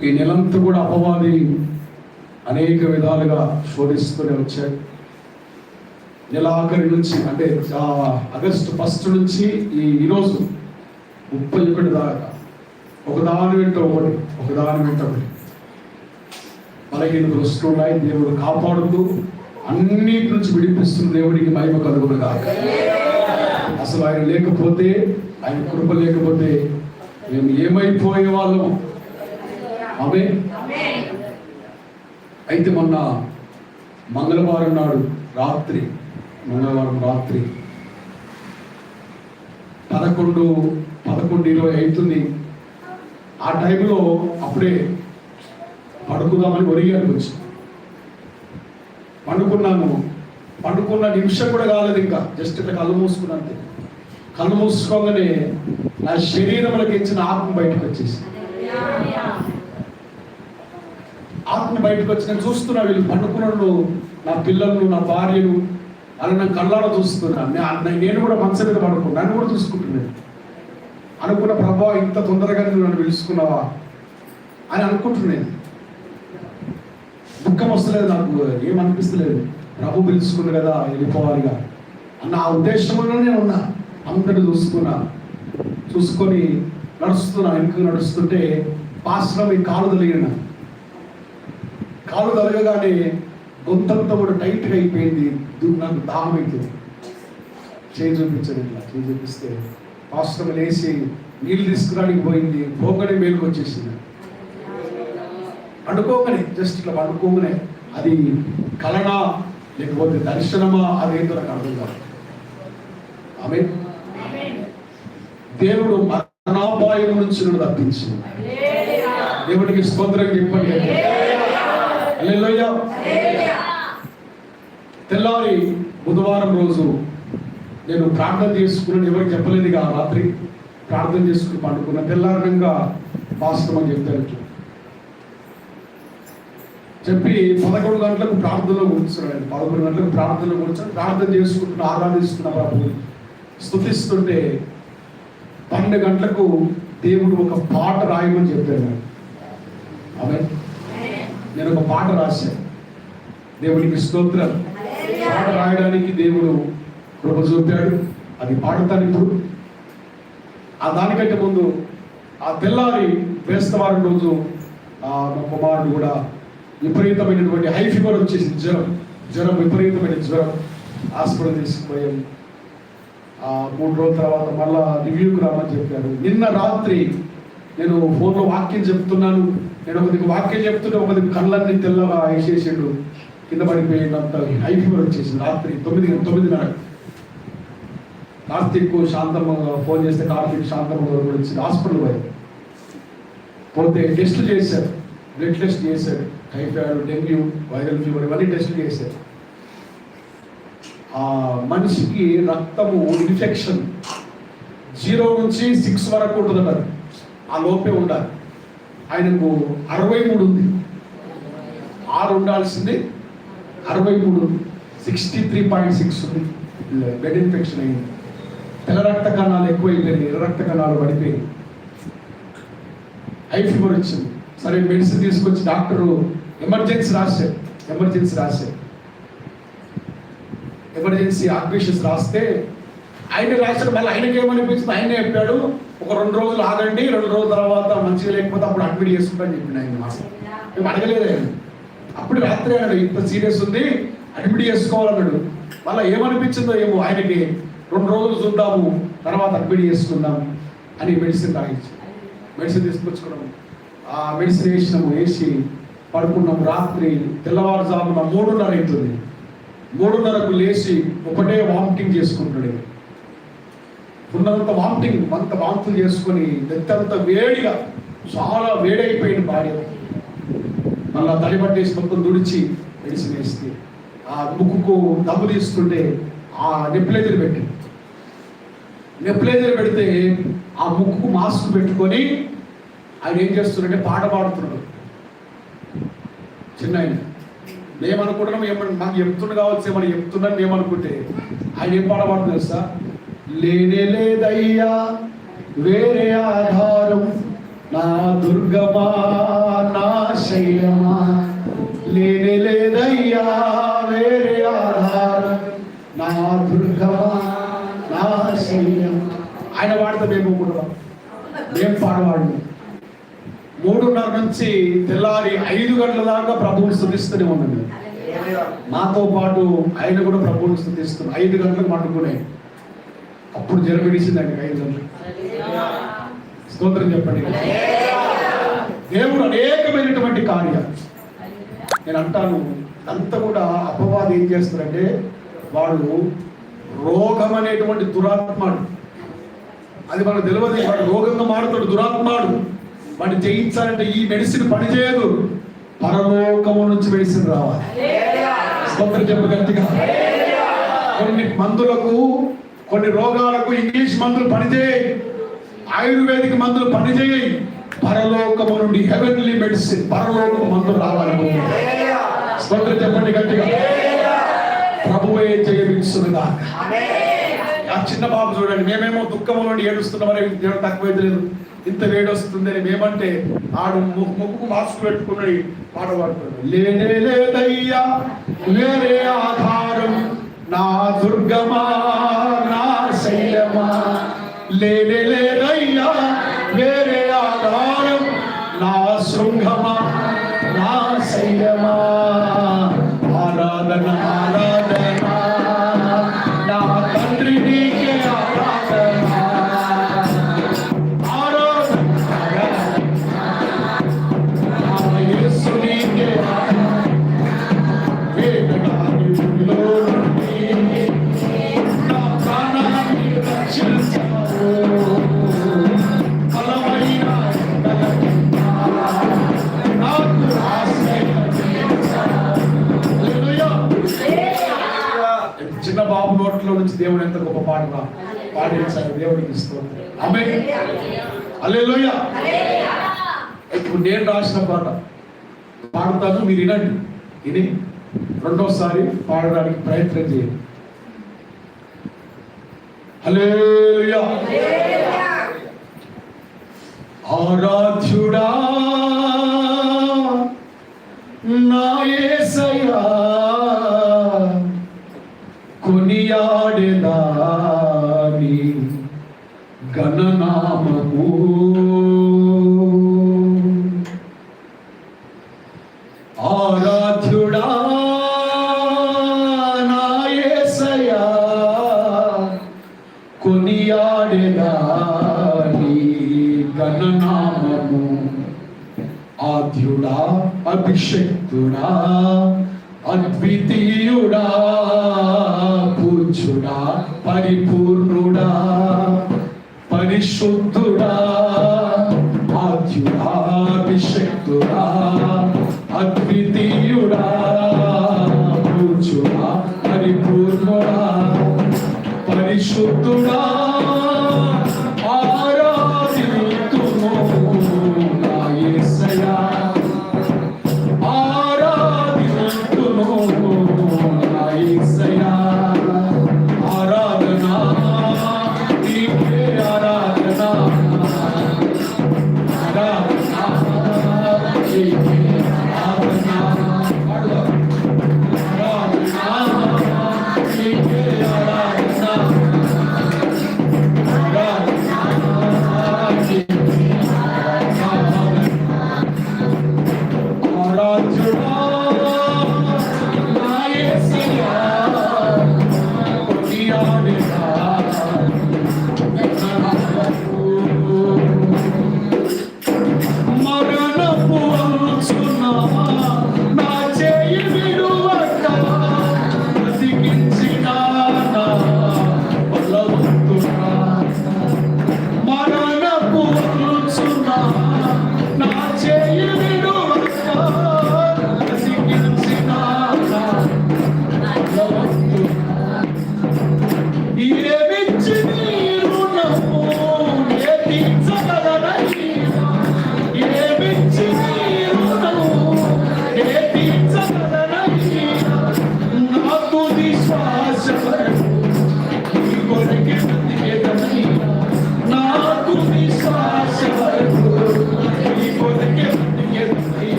ఈ నెలంతా కూడా అపవాది అనేక విధాలుగా శోధిస్తూనే వచ్చాడు నెలాఖరి నుంచి అంటే ఆగస్టు ఫస్ట్ నుంచి ఈ ఈరోజు ముప్పై ఒకటి దాకా ఒకదాని వెంట ఒకటి ఒకదాని వెంట ఒకటి. బలహీన వస్తున్నాయి దేవుడు కాపాడుతూ అన్నిటి నుంచి విడిపిస్తున్న దేవుడికి మహిమ కలుగును కాక అసలు ఆయన లేకపోతే ఆయన కృప లేకపోతే మేము ఏమైపోయే వాళ్ళము? ఆమె అయితే మొన్న మంగళవారం నాడు రాత్రి మంగళవారం రాత్రి పదకొండు పదకొండు ఇరవై అవుతుంది ఆ టైంలో అప్పుడే పడుకుందామని ఒరిగానికి వచ్చి పండుకున్నాను పండుకున్న నిమిషం కూడా కాలేదు ఇంకా. జస్ట్ ఇట్లా కళ్ళు మూసుకున్నా అంతే. కళ్ళు మూసుకోగానే నా శరీరంలోకి ఇచ్చిన ఆత్మ బయటకు వచ్చేసి ఆత్మ బయటకు వచ్చి నేను చూస్తున్నా వీళ్ళు పండుకున్నాడు నా పిల్లలు నా భార్యను అలా నా కళ్ళలో చూస్తున్నా నేను కూడా మనసు మీద పడుకున్నా నన్ను కూడా చూసుకుంటున్నాను. అనుకున్న ప్రభావ ఇంత తొందరగా నువ్వు నన్ను పిలుచుకున్నావా అని అనుకుంటున్నాను. దుఃఖం వస్తలేదు నాకు ఏమనిపిస్తలేదు. ప్రభు పిలుచుకుంది కదా వెళ్ళిపోవాలిగా. అన్న ఆ ఉద్దేశంలో నేను ఉన్నా అంతటి చూసుకున్నా. చూసుకొని నడుస్తున్నా వెనుక నడుస్తుంటే పాస్టర్ ఈ కాలు తలిగిన. కాలు తలగగానే గొంతంతా కూడా టైట్గా అయిపోయింది. నాకు దాహం అవుతుంది చేయి చూపించండి ఇట్లా చేయి చూపిస్తే పాస్టర్ లేచి నీళ్ళు తీసుకురానికి పోయింది. పోగడే మేలుకు వచ్చేసింది. పండుకోగానే జస్ట్ ఇట్లా పండుకోగానే అది కలనా లేకపోతే దర్శనమా అదేంటో నాకు అర్థం కాదు. ఆమె దేవుడు మరణాపాయం నుంచి నన్ను తప్పించింది దేవుడికి స్తోత్రం చెప్పండి. తెల్లారి బుధవారం రోజు నేను ప్రార్థన చేసుకున్నాను ఎవరికి చెప్పలేదు ఇక ఆ రాత్రి. ప్రార్థన చేసుకుని పండుకున్న. తెల్లారణంగా పాస్టర్ అని చెప్తాను చెప్పి పదకొండు గంటలకు ప్రార్థనలో కూర్చున్నాడు పదకొండు గంటలకు ప్రార్థనలో కూర్చొని ప్రార్థన చేసుకుంటున్న ఆరాధిస్తున్న ప్రభు స్థుతిస్తుంటే పన్నెండు గంటలకు దేవుడు ఒక పాట రాయమని చెప్పాడు. ఆమె నేను ఒక పాట రాశాను. దేవుడికి స్తోత్రం. పాట రాయడానికి దేవుడు కృప చూపాడు. అది పాడతాను ఇప్పుడు. ఆ దానికంటే ముందు ఆ తెల్లారి వేస్తవారం రోజు ఆ మా కుమారుడు కూడా విపరీతమైనటువంటి హై ఫీవర్ వచ్చేసి జ్వరం. జ్వరం విపరీతమైన జ్వరం. హాస్పిటల్ తీసుకుపోయాం. ఆ మూడు రోజుల తర్వాత మళ్ళా రివ్యూకి రామని చెప్పారు నిన్న రాత్రి నేను ఫోన్లో వాక్యం చెప్తున్నాను. నేను ఒకరికి వాక్యం చెప్తుంటే ఒకరికి కళ్ళన్ని తెల్లగా వేసేసాడు. కింద పడిపోయినంత హై ఫీవర్ వచ్చేసింది. రాత్రి తొమ్మిది తొమ్మిదిన్నర కార్తీక్ శాంతమ్మ ఫోన్ చేస్తే కార్తీక్ శాంతమ్మ గారు కూడా వచ్చింది హాస్పిటల్ పోయి పోతే టెస్టులు చేశారు. బ్లడ్ టెస్ట్ చేశారు. టైఫాయిడ్ డెంగ్యూ వైరల్ ఫీవర్ ఇవన్నీ టెస్టులు చేశారు. ఆ మనిషికి రక్తము ఇన్ఫెక్షన్ జీరో నుంచి సిక్స్ వరకు ఉంటుందన్నారు ఆ లోపే ఉండాలి. ఆయనకు అరవై మూడు ఉంది. ఆరు ఉండాల్సింది. అరవై మూడు సిక్స్టీ త్రీ పాయింట్ సిక్స్ ఉంది బెడ్ ఇన్ఫెక్షన్ అయింది. తెల్ల రక్త కణాలు ఎక్కువైపోయింది ఎర్ర రక్త కణాలు పడిపోయింది హై ఫీవర్ వచ్చింది. సరే మెడిసిన్ తీసుకొచ్చి డాక్టరు ఎమర్జెన్సీ రాశారు ఎమర్జెన్సీ రాశారు ఎమర్జెన్సీ ఆక్వేషన్స్ రాస్తే ఆయన రాశారు మళ్ళీ ఆయనకి ఆయన ఆయనే చెప్పాడు ఒక రెండు రోజులు ఆగండి రెండు రోజుల తర్వాత మంచిగా లేకపోతే అప్పుడు అడ్మిట్ చేసుకుంటాను చెప్పిండు ఆయన మాసం మేము అడగలేదు అప్పుడు రాత్రి అన్నాడు ఇంత సీరియస్ ఉంది అడ్మిట్ చేసుకోవాలన్నాడు మళ్ళీ ఏమనిపించిందో ఏమో ఆయనకి రెండు రోజులు చూద్దాము తర్వాత అడ్మిట్ చేసుకుందాం అని మెడిసిన్ తాగించి. మెడిసిన్ తీసుకొచ్చుకున్నాము. ఆ మెడిసిన్ వేసినాము వేసి పడుకున్నాము రాత్రి. తెల్లవారుజామున మూడున్నర అవుతుంది. మూడున్నరకు లేచి ఒకటే వామిటింగ్ చేసుకుంటాడు ఉన్నంత వామిటింగ్ అంత వాంతులు చేసుకొని నెత్తంత వేడిగా చాలా వేడైపోయిన భార్య. మళ్ళా తడి పట్టేసి మొత్తం దుడిచి మెడిసిన్ వేస్తే ఆ ముక్కుకు దమ్ము తీస్తుంటే ఆ నెప్లేజర్ పెట్టి నెప్లేజర్ పెడితే ఆ ముక్కుకు మాస్క్ పెట్టుకొని ఆయన ఏం చేస్తున్నాడంటే పాట పాడుతున్నాడు. చిన్న ఆయన మేమనుకుంటున్నాం ఏమన్నా మాకు చెప్తుండ కావచ్చు ఏమని చెప్తున్నాను మేమనుకుంటే ఆయన ఏం పాట పాడుతుంది తెలుసా లేనే లేదయ్యా వేరే ఆధారం. నా దుర్గమా నా శైలమా? లేనే లేదయ్యా వేరే ఆధారం. నా దుర్గమా నా శైలమా? ఆయన వాడితే మేము కూడా మేము పాడవాళ్ళు. మూడున్నర నుంచి తెల్లారి ఐదు గంటల దాకా ప్రభువుని స్థుతిస్తూనే ఉన్నాను నాతో పాటు ఆయన కూడా ప్రభువుని స్థుతిస్తున్నాం ఐదు గంటలకు మట్టుకునే అప్పుడు జరగడిసిందండి ఐదు గంటలకు స్తోత్రం చెప్పండి. దేవుడు అనేకమైనటువంటి కార్యాలు. నేను అంటాను అంతా కూడా అపవాది ఏం చేస్తారంటే వాడు రోగం అనేటువంటి దురాత్మాడు. అది మనకు తెలియదు వాడు రోగంగా మారుతాడు దురాత్మాడు. వాడు జయించాలంటే ఈ మెడిసిన్ పనిచేయదు. పరలోకము నుంచి మెడిసిన్ రావాలి. స్తోత్రం చెప్పగలిగా కొన్ని మందులకు కొన్ని రోగాలకు ఇంగ్లీష్ మందులు పనిచేయి. ఆయుర్వేదిక్ మందులు పనిచేయి. పరలోకము నుండి హెవెన్లీ మెడిసిన్ పరలోక మందులు రావాలి. స్తోత్రం చెప్పండి గట్టిగా. ప్రభువే జయమిస్తున్నదా ఆ చిన్న బాబు చూడండి మేమేమో దుఃఖము నుండి ఏడుస్తున్నామని దేవుడు తక్కువ లేదు ఇంత వేడి వస్తుందని మేమంటే ఆడు ముక్కు మాస్క్ పెట్టుకుని పాట పాడుతున్నాడు. లేనే లేదయ్యా వేరే ఆధారం. నా దుర్గమా నా శైలమా లేనే నోట్లో నుంచి దేవుడు ఎంత గొప్ప పాటగా రా- దేవుడికి ఇస్తాం ఆమె అల్లెలోయ ఇప్పుడు నేను రాసిన పాట. పాడతాను మీరు వినండి. విని రెండోసారి పాడడానికి ప్రయత్నం చేయండి. హల్లెలూయా ఆరాధ్యుడా నా యేసయ్యా గణనామము ఆరాధ్యుడా నా యేసయ్యా గణనామము ఆధ్యుడా అభిషక్తుడా పరిపూర్ణుడా పరిశుద్ధుడా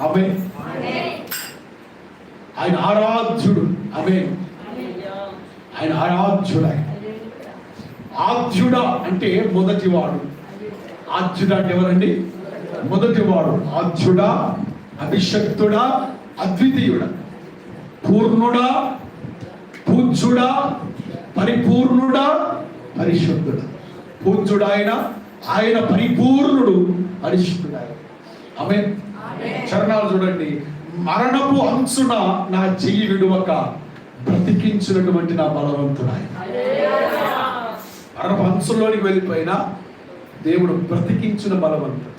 ఆమె ఆయన ఆరాధ్యుడు. ఆమె ఆయన ఆరాధ్యుడు ఆయన. అంటే మొదటివాడు. ఆధ్యుడ అంటే ఎవరండి? మొదటివాడు. ఆద్యుడా అభిషక్తుడా అద్వితీయుడా. పూర్ణుడా పూజ్యుడా పరిపూర్ణుడా పరిశుద్ధుడా. పూజ్యుడు ఆయన ఆయన పరిపూర్ణుడు పరిశుద్ధుడు ఆయన ఆమె చరణాలు చూడండి. మరణపు అంచున నా చెయ్యి విడువక బ్రతికించినటువంటి నా బలవంతుడు ఆయన మరణపు అంచుల్లోనికి వెళ్ళిపోయినా దేవుడు బ్రతికించిన బలవంతుడు.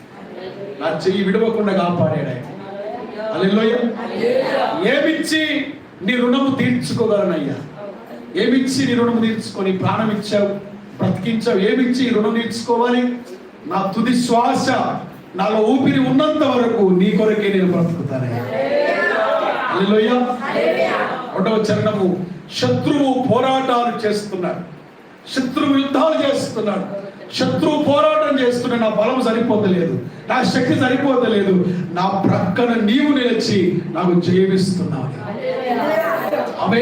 నా చెయ్యి విడవకుండా కాపాడాడు ఆయన. హల్లెలూయా. ఏమిచ్చి నీ రుణము తీర్చుకోగలనయ్యా? ఏమిచ్చి నీ రుణము తీర్చుకొని ప్రాణం ఇచ్చావు బ్రతికించావు? ఏమిచ్చి రుణం తీర్చుకోవాలి? నా తుది శ్వాస నాలో ఊపిరి ఉన్నంత వరకు నీ కొరకే నేను బ్రతుకుతానయ్యా రెండవ చరణము. శత్రువు పోరాటాలు చేస్తున్నాడు. శత్రువు యుద్ధాలు చేస్తున్నాడు. శత్రువు పోరాటం చేస్తున్నా నా బలం సరిపోతలేదు. నా శక్తి సరిపోతలేదు. నా ప్రక్కన నీవు నిలిచి నాకు జయమిస్తున్నావు. ఆమె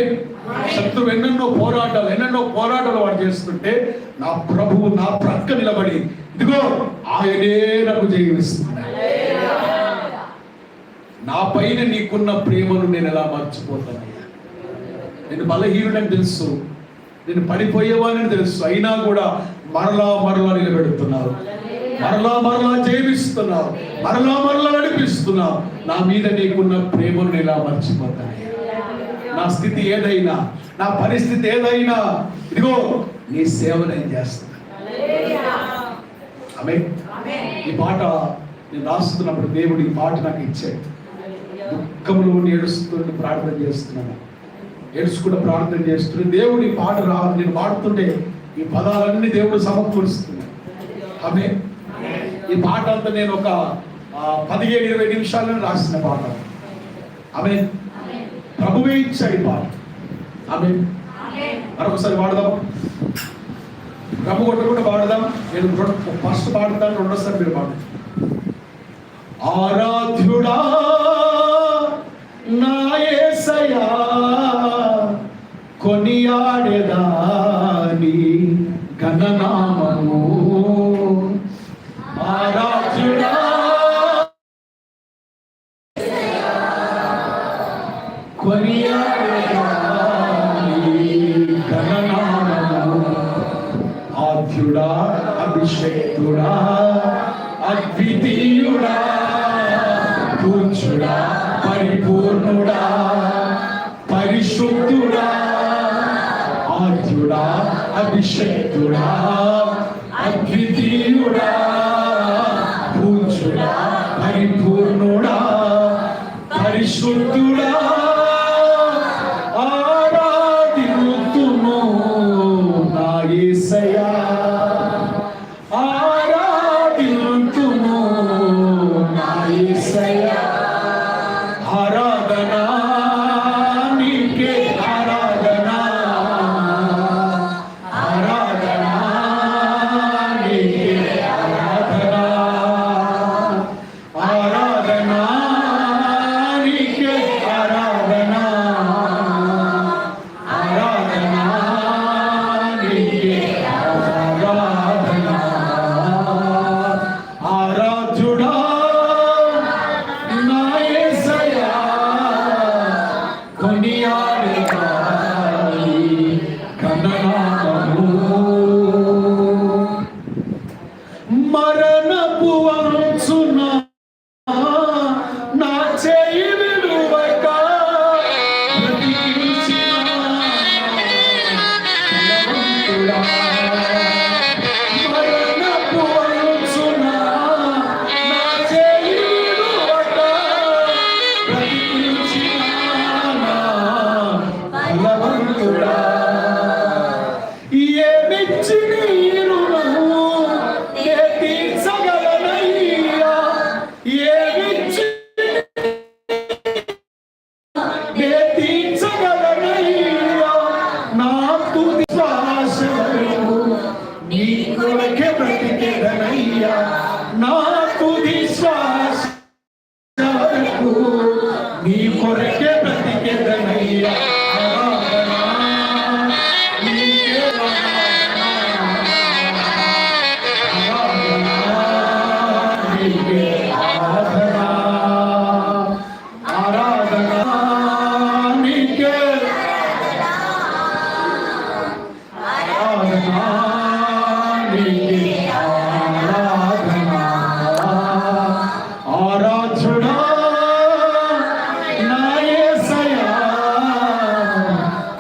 శత్రువు ఎన్నెన్నో పోరాటాలు ఎన్నెన్నో పోరాటాలు వాడు చేస్తుంటే నా ప్రభువు నా ప్రక్క నిలబడి ఇదిగో ఆయనే నాకు జయమిస్తున్నాడు నా పైన నీకున్న ప్రేమను నేను ఎలా మర్చిపోతానయ్యా నేను బలహీనుడని తెలుసు. నేను పడిపోయేవాడిని తెలుసు. అయినా కూడా మరలా మరలా నిలబెడుతున్నావు. మరలా మరలా జయమిస్తున్నావు మరలా మరలా నడిపిస్తున్నావు. నా మీద నీకున్న ప్రేమను నేను ఎలా మర్చిపోతాను? నా స్థితి ఏదైనా నా పరిస్థితి ఏదైనా ఇదిగో నీ సేవ నేను చేస్తాను ఆమె ఈ పాట నేను రాస్తున్నప్పుడు దేవుడు ఈ పాట నాకు ఇచ్చాడు. దుఃఖంలో ఏడుస్తుంటే ప్రార్థన చేస్తున్నాను. ఏడుచుకుంటూ ప్రార్థన చేస్తున్నాను. దేవుడు ఈ పాట రా నేను పాడుతుంటే ఈ పదాలన్నీ దేవుడు సమకూరుస్తున్నాడు. ఆమె ఈ పాట అంతా నేను ఒక ఆ, పదిహేను ఇరవై నిమిషాలను రాసిన పాట. ఆమె ప్రభువే ఇచ్చాడు పాట. ఆమె మరొకసారి పాడదాం. ప్రభు కొట్టకుండా పాడదాం. నేను ఫస్ట్ పాడతాను రెండోసారి మీరు పాడు ఆరాధ్యుడా నా యేసయ్యా కొనియాడెదా నీ ఆద్యుడా అభిషేక్తుడా అద్వితీయుడా పూజ్యుడా పరిపూర్ణుడా పరిశుద్ధుడా ఆద్యుడా అభిషేక్తుడా అద్వితీయుడా పూజ్యుడా పరిపూర్ణుడా పరిశుద్ధుడా మరణపు తుది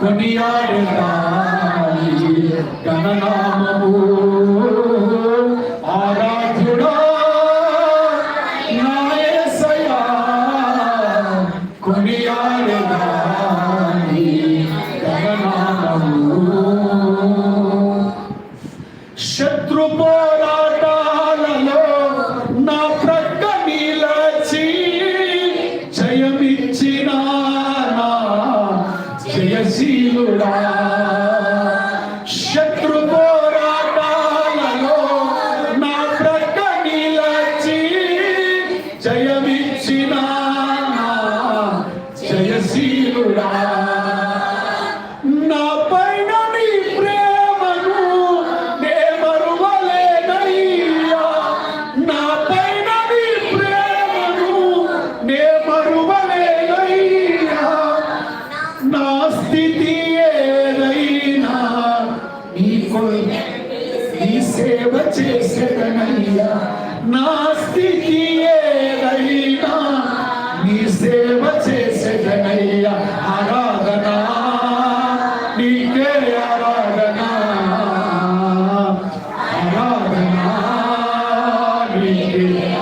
కొనియాడేదా నీ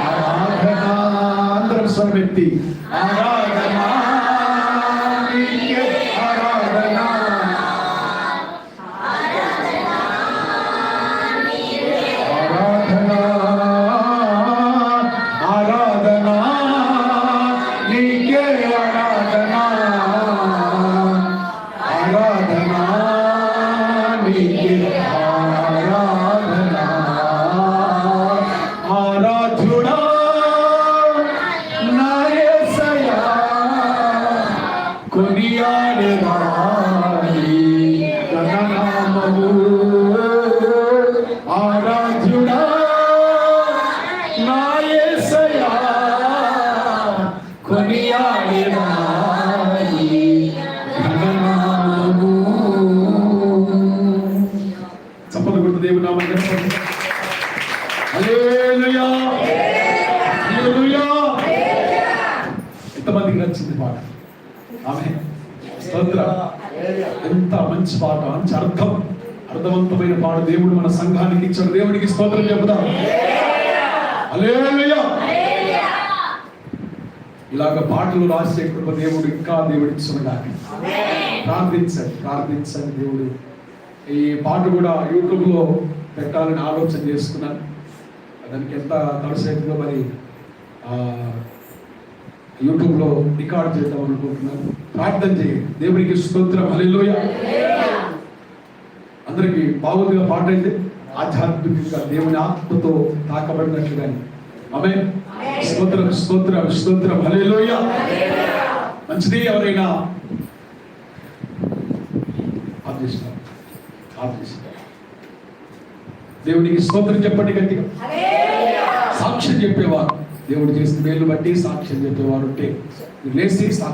ఆరాధనా అందరం స్వరమెత్తి ఆరాధనా స్తోత్రం చెబుదాం ఇలాగ పాటలు రాసే కృప దేవుడు ఇంకా దేవుడు ఇచ్చున్నాడు ప్రార్థించండి ప్రార్థించండి దేవుడు. ఈ పాట కూడా యూట్యూబ్లో పెట్టాలని ఆలోచన చేసుకున్నాను. దానికి ఎంత అవుతుందో మరి ఆ, యూట్యూబ్లో రికార్డ్ చేద్దాం అనుకుంటున్నాను. ప్రార్థన చేయండి. దేవునికి స్తోత్రం. హల్లెలూయ. అందరికి బాగుందిగా పాట అయితే. ఆధ్యాత్మికంగా దేవుని ఆత్మతో తాకబడినట్లు కానీ ఆమె స్తోత్రం స్తోత్రం స్తోత్రం. హల్లెలూయ మంచిది ఎవరైనా దేవునికి స్తోత్రం చెప్పండి గట్టిగా. సాక్ష్యం చెప్పేవారు. దేవుడు చేసిన మేలు బట్టి సాక్ష్యం చెప్పేవారు ఉంటే. లేచి సాక్ష్యం